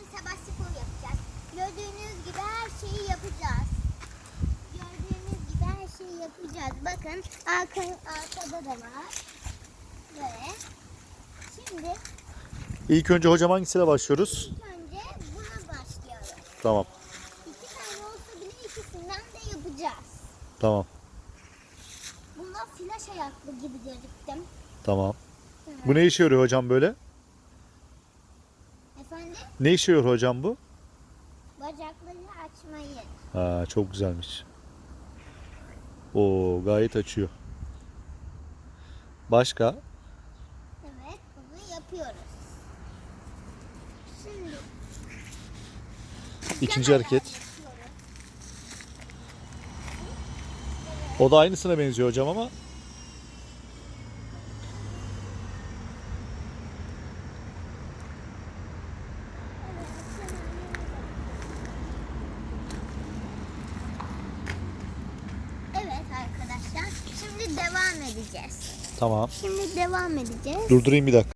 bugün sabah spor yapacağız. Gördüğünüz gibi her şeyi yapacağız. Gördüğünüz gibi her şeyi yapacağız. Bakın arka, arkada da var. Böyle. Şimdi İlk önce hocam hangisiyle başlıyoruz? ilk önce buna başlıyoruz. Tamam. İki tane olsa bile ikisinden de yapacağız. Tamam. Bunda flaş ayaklı gibi gözüktüm. Tamam. Bu ne işe yarıyor hocam böyle? Efendim Ne işe yarıyor hocam bu? bacakları açmayı. Ha, çok güzelmiş. Oo gayet açıyor. Başka? Evet bunu yapıyoruz. Şimdi İkinci hareket. O da aynısına benziyor hocam ama. Evet arkadaşlar şimdi devam edeceğiz. Tamam. Şimdi devam edeceğiz. Durdurayım bir dakika.